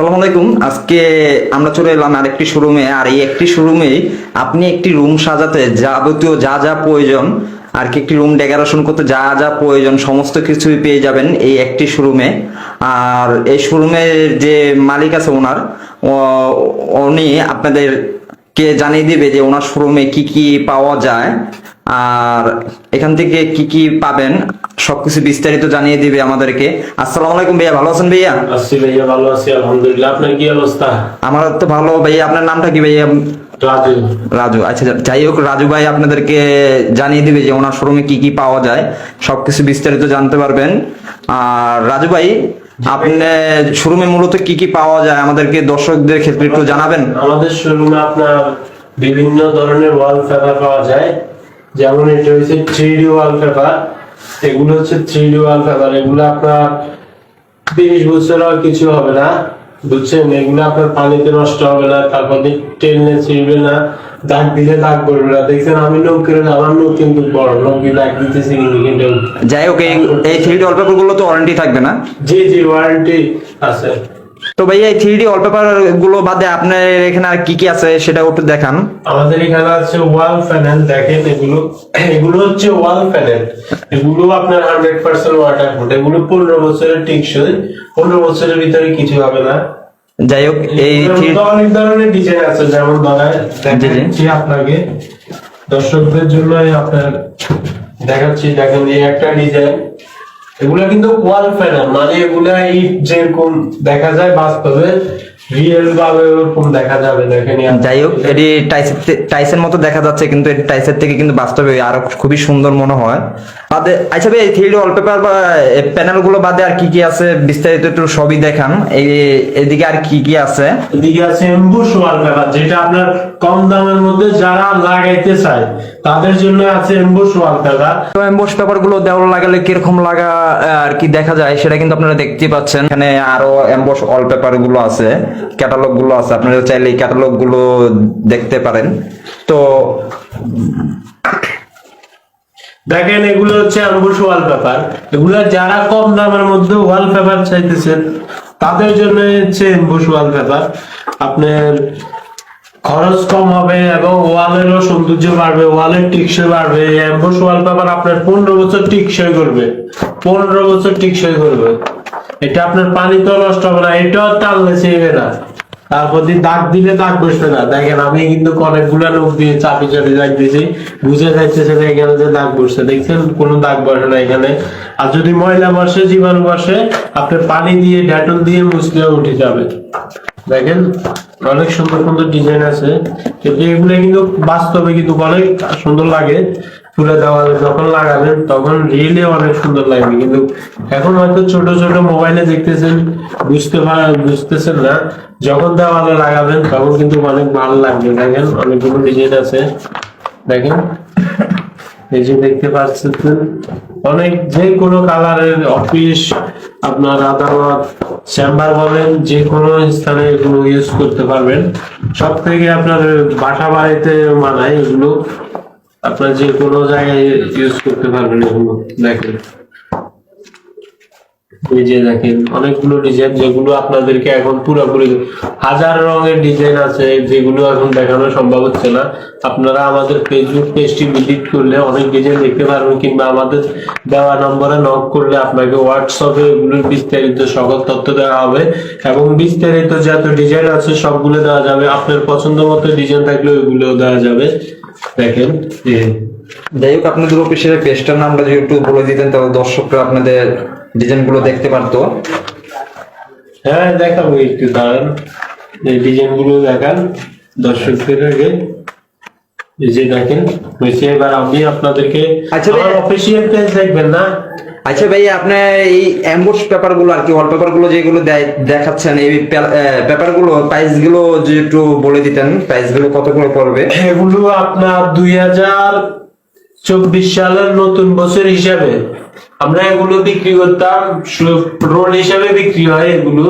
আসসালামু আলাইকুম। আজকে আমরা চলে এলাম আরেকটি শোরুমে আর এই একটি শোরুমে আপনি একটি রুম সাজাতে যাবতীয় যা যা প্রয়োজন, আর কি একটি রুম ডেকোরেশন করতে যা যা প্রয়োজন, সমস্ত কিছুই পেয়ে যাবেন এই একটি শোরুমে আর এই শোরুমের যে মালিক আছে ওনার উনি আপনাদের কে জানিয়ে দিবে যে ওনার শোরুমে কি কি পাওয়া যায়, আর এখান থেকে কি কি পাবেন। সবকিছু বিস্তারিত জানিয়ে দিবে আমাদেরকে। আসসালামু আলাইকুম ভাইয়া ভালো আছেন ভাইয়া? আছি ভাইয়া ভালো আছি আলহামদুলিল্লাহ। আপনার কি অবস্থা? আমার তো ভালো ভাইয়া আপনার নামটা কি ভাইয়া? রাজু। রাজু আচ্ছা যাই হোক রাজু ভাই আপনাদেরকে জানিয়ে দিবে যে ওনার শোরুমে কি কি পাওয়া যায়। সবকিছু বিস্তারিত জানতে পারবেন। আর রাজু ভাই আপনি শোরুমে মূলত কি কি পাওয়া যায় আমাদেরকে দর্শকদের ক্ষেত্রে একটু জানাবেন? আমাদের শোরুমে আপনার বিভিন্ন ধরনের ওয়ালপেপার পাওয়া যায়। যেমন এটা হচ্ছে থ্রি ডি ওয়ালপেপার এগুলো হচ্ছে থ্রি ডি ওয়ালপেপার এগুলো আপনার তিরিশ বছর আর কিছু হবে না বুঝছেন? এগুলো আপনার পানিতে নষ্ট হবে না তারপর ট্রেনে টেনে ছিঁড়বে না দাগ দিলে দাগ পড়বে না। দেখছেন আমি নখ করে আমার নখ কিন্তু বড় নখ দিয়ে দাগ দিতেছি কিন্তু যাই হোক এই এই থ্রি ডি ওয়ালপেপারগুলো তো ওয়ারেন্টি থাকবে না? জি জি ওয়ারেন্টি আছে। তো ভাইয়া এই থ্রি ডি ওয়ালপেপারগুলো বাদে আপনার এখানে আর কি কি আছে সেটা একটু দেখান। আমাদের এখানে আছে ওয়াল প্যানেল দেখেন এগুলো। এগুলো হচ্ছে ওয়াল প্যানেল এগুলো আপনার হান্ড্রেড পার্সেন্ট ওয়াটার প্রুফ এগুলো পনেরো বছরের টিকসই। পনেরো বছরের ভিতরে কিছু হবে না। যাই হোক এই অনেক ধরনের ডিজাইন আছে যেমন। দেখাচ্ছি আপনাকে। দর্শকদের জন্য আপনার দেখাচ্ছি দেখেন এই একটা ডিজাইন এগুলা কিন্তু কোয়ালিফাই না মানে এগুলা এই যেরকম দেখা যায় বাস্তবে রিয়েল ভাবে ওরকম দেখা যাবে দেখেন যাই হোক এটি টাইসের মতো দেখা যাচ্ছে কিন্তু এটি টাইসের থেকে কিন্তু বাস্তবে আরও খুবই সুন্দর মনে হয়। বাদে আচ্ছা ভাই থ্রি ডি ওয়ালপেপার বা প্যানেলগুলো বাদে আর কি কি আছে? বিস্তারিত একটু সবই দেখান। এই এদিকে আর কি কি আছে? এদিকে আছে এমবুশ ওয়ালপেপার যেটা আপনার কম দামের মধ্যে যারা লাগাইতে চায় তাদের জন্য আছে এমবুশ ওয়ালপেপার এমবোস পেপারগুলো দেওয়াল লাগালে কীরকম লাগা আর কি দেখা যায় সেটা কিন্তু আপনারা দেখতে পাচ্ছেন। এখানে আরও এমবোস ওয়ালপেপারগুলো আছে। ক্যাটালগগুলো আছে, আপনারা চাইলে ক্যাটালগগুলো দেখতে পারেন। তো দেখেন, এগুলো হচ্ছে এমবুশ ওয়ালপেপার এগুলো যারা কম দামের মধ্যে ওয়ালপেপার চাইতেছেন, তাদের জন্য হচ্ছে এমবুশ ওয়ালপেপার আপনার খরচ কম হবে এবং ওয়ালেরও সৌন্দর্য বাড়বে, ওয়ালের টিকসই বাড়বে। এমবুশ ওয়ালপেপার আপনার পনেরো বছর টিকসই করবে, পনেরো বছর টিকসই করবে। এটা আপনার পানি তো নষ্ট হবে না, এটাও টানলে ছেড়ে না। তারপর দিয়ে দাগ দিলে দাগ বসবে না। দেখেন, আমি কিন্তু অনেকগুলো লোক দিয়ে চাপি চাপি দাগ দিয়েছি বুঝে যাচ্ছে যে এখানে যে দাগ বসছে। দেখছেন, কোনো দাগ বসে না এখানে। আর যদি ময়লা বসে, জীবাণু বসে আপনি পানি দিয়ে, ডেটল দিয়ে মুছলে উঠে যাবে। দেখেন, অনেক সুন্দর সুন্দর ডিজাইন আছে। কিন্তু এগুলো কিন্তু বাস্তবে কিন্তু অনেক সুন্দর লাগে। তুলে দেওয়া, যখন লাগাবেন, তখন রিয়েলি অনেক সুন্দর লাগবে। কিন্তু এখন হয়তো ছোট ছোট মোবাইলে দেখতেছেন, বুঝতে বুঝতেছেন না। যখন দেওয়ালে লাগাবেন, তখন কিন্তু অনেক ভালো লাগবে। দেখেন, অনেকগুলো ডিজাইন আছে। দেখেন। এই যে দেখতে পাচ্ছেন, অনেক যে কোনো কালারের অফিস আপনার আদালত চেম্বার বলেন, যে কোনো স্থানে এগুলো ইউজ করতে পারবেন। সব থেকে আপনার বাসা বাড়িতে মানায় এগুলো। আপনার যে কোনো জায়গায় ইউজ করতে পারবেন এগুলো দেখেন। এই যে দেখেন, অনেকগুলো ডিজাইন যেগুলো আপনাদেরকে এখন পুরোপুরি হাজার রঙের ডিজাইন আছে, যেগুলো এখন দেখানো সম্ভব হচ্ছে না। আপনারা আমাদের ফেসবুক পেজটি ভিজিট করলে অনেক ডিজাইন দেখতে পারবেন, কিংবা আমাদের দেওয়া নম্বরে নক করলে আপনাকে হোয়াটসঅ্যাপে এগুলোর বিস্তারিত সকল তথ্য দেওয়া হবে। এবং বিস্তারিত যত ডিজাইন আছে সবগুলো দেওয়া যাবে। আপনার পছন্দ মতো ডিজাইন থাকলে ওইগুলো দেওয়া যাবে। দেখেন যাই হোক আপনাদের অফিসের পেজটার নামটা যদি একটু বলে দিতেন তাহলে দর্শকরা আপনাদের ডিজাইনগুলো দেখতে পারতো। হ্যাঁ দেখাবো একটু দাঁড়ান। এই ডিজাইনগুলো দেখান দর্শকদের আগে। যে দেখেন হয়েছে এবার আমি আপনাদেরকে আচ্ছা আমার অফিসিয়াল পেজ দেখবেন না? আচ্ছা ভাই আপনার এই অ্যাম্বোস পেপারগুলো আর কি ওয়াল পেপারগুলো যেগুলো দেখাচ্ছেন এই পেপারগুলো প্রাইসগুলো যদি একটু বলে দিতেন প্রাইসগুলো কত করে পড়বে? এগুলো আপনার দুই হাজার চব্বিশ সালের নতুন বছর হিসাবে আমরা এগুলো বিক্রি করতাম রোল হিসাবে বিক্রি হয় এগুলো।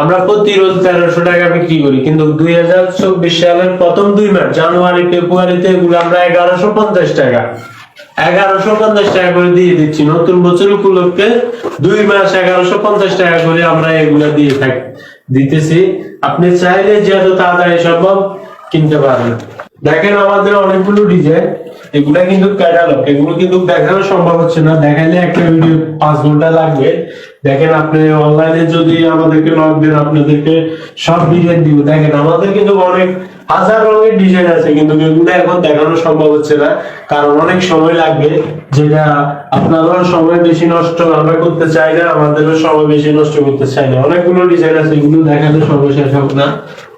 আমরা প্রতি রোল তেরোশো টাকা বিক্রি করি, কিন্তু দুই হাজার চব্বিশ সালের প্রথম দুই মাস, জানুয়ারি, ফেব্রুয়ারিতে এগুলো আমরা এগারোশো পঞ্চাশ টাকা। এগারোশো পঞ্চাশ টাকা করে দিয়ে দিচ্ছি। নতুন বছর উপলক্ষে দুই মাস এগারোশো পঞ্চাশ টাকা করে আমরা এগুলো দিয়ে থাকি দিতেছি। আপনি চাইলে যত তাড়াতাড়ি সম্ভব কিনতে পারেন দেখেন আমাদের অনেকগুলো ডিজাইন এগুলা কিন্তু ক্যাটালগ এগুলো কিন্তু দেখানো সম্ভব হচ্ছে না। দেখাইলে একটা ভিডিও পাঁচ ঘণ্টা লাগবে। দেখেন আপনি অনলাইনে যদি আমাদেরকে লগ দেন, আপনাদেরকে সব ডিজাইন দিব। দেখেন আমাদের কিন্তু অনেক হাজার রঙের ডিজাইন আছে, কিন্তু এগুলো এখন দেখানো সম্ভব হচ্ছে না। কারণ অনেক সময় লাগবে যেটা আপনারও সময় বেশি নষ্ট, আমরা করতে চাই না, আমাদেরও সময় বেশি নষ্ট করতে চাই না। অনেকগুলো ডিজাইন আছে, এগুলো দেখানো সময় শেষ হবে না।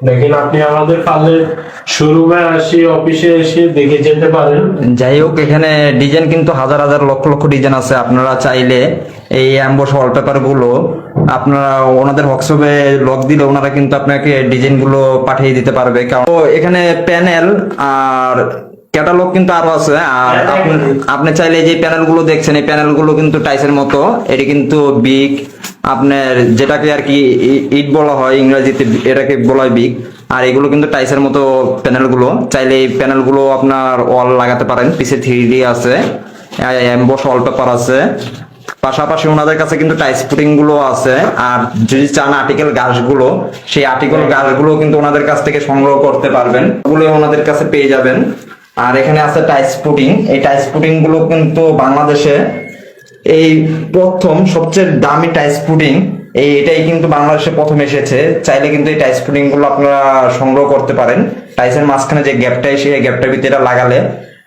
দেখেন আপনি আমাদের পার্লের শোরুমে আসি অফিসে এসে দেখে যেতে পারেন। যাই হোক এখানে ডিজাইন কিন্তু হাজার হাজার লক্ষ লক্ষ ডিজাইন আছে। আপনারা চাইলে এই অ্যাম্বোস ওয়ালপেপারগুলো আপনারা ওনাদের হোয়াটসঅ্যাপে লক দিলে ওনারা কিন্তু আপনাকে ডিজাইনগুলো পাঠিয়ে দিতে পারবে। কারণ এখানে প্যানেল আর ক্যাটালগ কিন্তু আরও আছে। আর আপনি- আপনি চাইলে যে প্যানেলগুলো দেখছেন এই প্যানেলগুলো কিন্তু টাইসের মতো। এটি কিন্তু বিগ আপনার যেটাকে আর কি ইট বলা হয়, ইংরেজিতে এটাকে বলা হয় বিগ। আর এগুলো কিন্তু টাইসের মতো প্যানেলগুলো চাইলে এই প্যানেলগুলো আপনার ওয়াল লাগাতে পারেন, পিছে থ্রি ডি আছে এমবস ওয়ালপেপার আছে। পাশাপাশি ওনাদের কাছে কিন্তু টাইস ফুটিংগুলো আছে। আর যদি চান আর্টিকেল গাছগুলো, সেই আর্টিকেল গাছগুলো কিন্তু ওনাদের কাছ থেকে সংগ্রহ করতে পারবেন। ওগুলো ওনাদের কাছে পেয়ে যাবেন। আর এখানে আছে টাইস ফুটিং এই টাইস ফুটিংগুলো কিন্তু বাংলাদেশে এই প্রথম সবচেয়ে দামি টাইস পুডিং, এই এটাই কিন্তু বাংলাদেশে প্রথম এসেছে। চাইলে কিন্তু এই টাইস পুডিংগুলো আপনারা সংগ্রহ করতে পারেন। টাইসের মাঝখানে যে গ্যাপটা এসে এই গ্যাপটার ভিতরে এটা লাগালে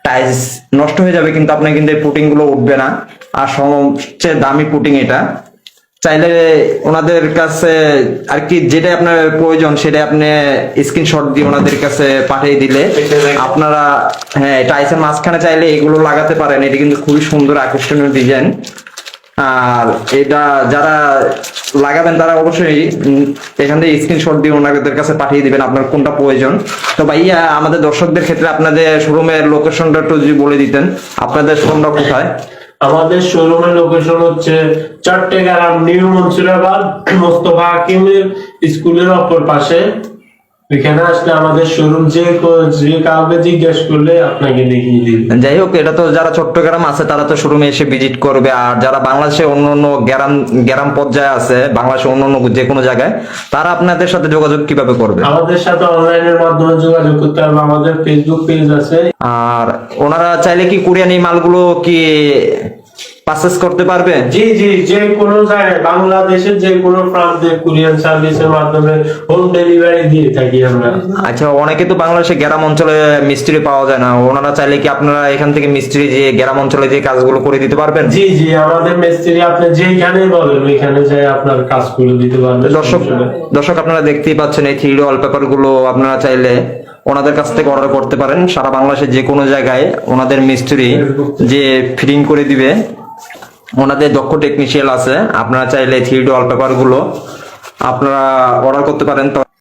টাইস নষ্ট হয়ে যাবে, কিন্তু আপনার কিন্তু এই পুটিংগুলো উঠবে না। আর সবচেয়ে দামি পুটিং এটা। চাইলে ওনাদের কাছে আর কি যেটা আপনার প্রয়োজন সেটা আপনি স্ক্রিনশট দিয়ে ওনাদের কাছে পাঠিয়ে দিলে আপনারা হ্যাঁ টাইসের মাঝখানে চাইলে এগুলো লাগাতে পারেন। এটি কিন্তু খুবই সুন্দর, আকর্ষণীয় ডিজাইন আর এটা যারা লাগাবেন, তারা অবশ্যই এখান থেকে স্ক্রিনশট দিয়ে ওনাদের কাছে পাঠিয়ে দিবেন, আপনার কোনটা প্রয়োজন। তো ভাইয়া, আমাদের দর্শকদের ক্ষেত্রে আপনাদের শোরুমের লোকেশনটা একটু যদি বলে দিতেন, আপনাদের শোরুমটা কোথায়? আমাদের শোরুমের লোকেশন হচ্ছে চট্টগ্রাম নিউ মনসুরাবাদ মোস্তফা হাকিমের স্কুলের অপর পাশে। এখানে আসলে আমাদের শোরুম যে যে কাউকে জিজ্ঞেস করলে আপনাকে দেখিয়ে দিবে। যাই হোক এটা তো যারা চট্টগ্রাম আছে তারা তো শোরুমে এসে ভিজিট করবে। আর যারা বাংলাদেশে অন্য অন্য গ্রাম গ্রাম পর্যায়ে আছে বাংলাদেশে অন্য অন্য যে কোনো জায়গায় তারা আপনাদের সাথে যোগাযোগ কীভাবে করবে? আমাদের সাথে অনলাইনের মাধ্যমে যোগাযোগ করতে হবে। আমাদের ফেসবুক পেজ আছে। আর ওনারা চাইলে কি কোরিয়ান এই মালগুলো কি পারচেস করতে পারবে? জি জি যে কোনো জায়গায় বাংলাদেশের যে কোনো প্রান্তে কুরিয়ার সার্ভিসের মাধ্যমে হোম ডেলিভারি দিয়ে থাকি আমরা। আচ্ছা অনেকে তো বাংলাদেশে গ্রাম অঞ্চলে মিস্ত্রি পাওয়া যায় না। ওনারা চাইলে কি আপনারা এখান থেকে মিস্ত্রি যে গ্রাম অঞ্চলে যে কাজগুলো করে দিতে পারবেন? জি জি আমাদের মিস্ত্রি আপনি যেখানে বলেন ওইখানে যাই আপনার কাজ করে দিতে পারবেন। দর্শক দর্শক আপনারা দেখতেই পাচ্ছেন এই থ্রি ওয়ালপেপারগুলো আপনারা চাইলে ওনাদের কাছ থেকে অর্ডার করতে পারেন। সারা বাংলাদেশের যে কোনো জায়গায় ওনাদের মিস্ত্রি যে ফিটিং করে দিবে ওনাদের দক্ষ টেকনিশিয়াল আছে। আপনারা চাইলে থ্রি ওয়ালপেপারগুলো আপনারা অর্ডার করতে পারেন।